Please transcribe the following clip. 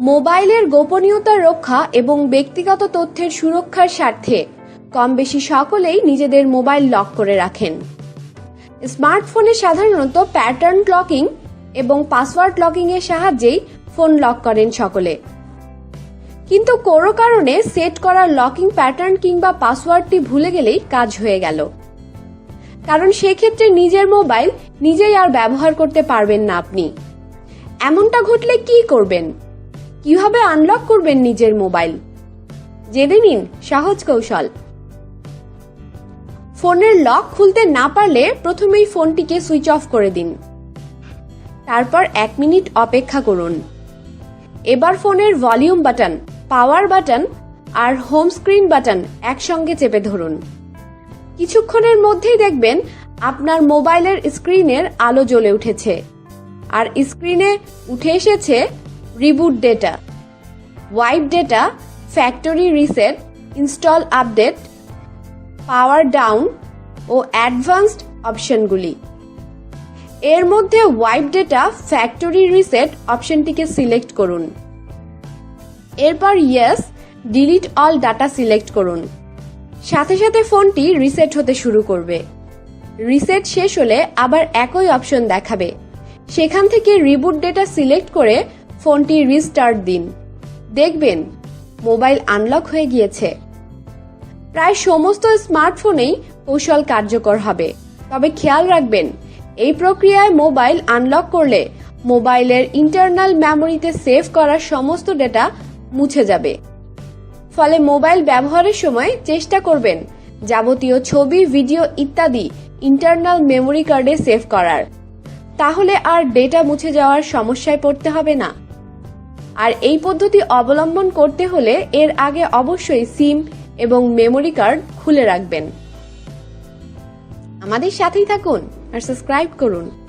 মোবাইলের গোপনীয়তা রক্ষা এবং ব্যক্তিগত তথ্যের সুরক্ষার স্বার্থে কম বেশি সকলেই নিজেদের মোবাইল লক করে রাখেন। স্মার্টফোনে সাধারণত প্যাটার্ন লকিং এবং পাসওয়ার্ড লকিং এর সাহায্যেই ফোন লক করেন সকলে। কিন্তু কোনো কারণে সেট করা লকিং প্যাটার্ন কিংবা পাসওয়ার্ডটি ভুলে গেলেই কাজ হয়ে গেল। কারণ সেক্ষেত্রে নিজের মোবাইল নিজেই আর ব্যবহার করতে পারবেন না আপনি। এমনটা ঘটলে কি করবেন? কীভাবে আনলক করবেন নিজের মোবাইল জেনে নিন সহজ কৌশল। ফোনের লক খুলতে না পারলে প্রথমেই ফোনটিকে সুইচ অফ করে দিন। তারপর এক মিনিট অপেক্ষা করুন। এবার ফোনের ভলিউম বাটন পাওয়ার বাটন আর হোম স্ক্রিন বাটন একসঙ্গে চেপে ধরুন। কিছুক্ষণের মধ্যেই দেখবেন আপনার মোবাইলের স্ক্রিনের আলো জ্বলে উঠেছে। আর স্ক্রিনে উঠে এসেছে reboot data wipe data factory reset install update power down ও অ্যাডভান্সড অপশনগুলি এর মধ্যে ওয়াইপ ডেটা ফ্যাক্টরি রিসেট অপশনটিকে সিলেক্ট করুন। এরপর yes delete all data select করুন। সাথে সাথে ফোনটি রিসেট হতে শুরু করবে। রিসেট শেষ হলে আবার একই অপশন দেখাবে। সেখান থেকে রিবুট ডেটা সিলেক্ট করে ফোনটি রিস্টার্ট দিন। দেখবেন মোবাইল আনলক হয়ে গিয়েছে। প্রায় সমস্ত স্মার্টফোনেই কৌশল কার্যকর হবে। তবে খেয়াল রাখবেন, এই প্রক্রিয়ায় মোবাইল আনলক করলে মোবাইলের ইন্টারনাল মেমোরিতে সেভ করা সমস্ত ডেটা মুছে যাবে। ফলে মোবাইল ব্যবহারের সময় চেষ্টা করবেন যাবতীয় ছবি ভিডিও ইত্যাদি ইন্টারনাল মেমোরি কার্ডে সেভ করার। তাহলে আর ডেটা মুছে যাওয়ার সমস্যায় পড়তে হবে না। আর এই পদ্ধতি অবলম্বন করতে হলে এর আগে অবশ্যই সিম এবং মেমোরি কার্ড খুলে রাখবেন। আমাদের সাথেই থাকুন আর সাবস্ক্রাইব করুন।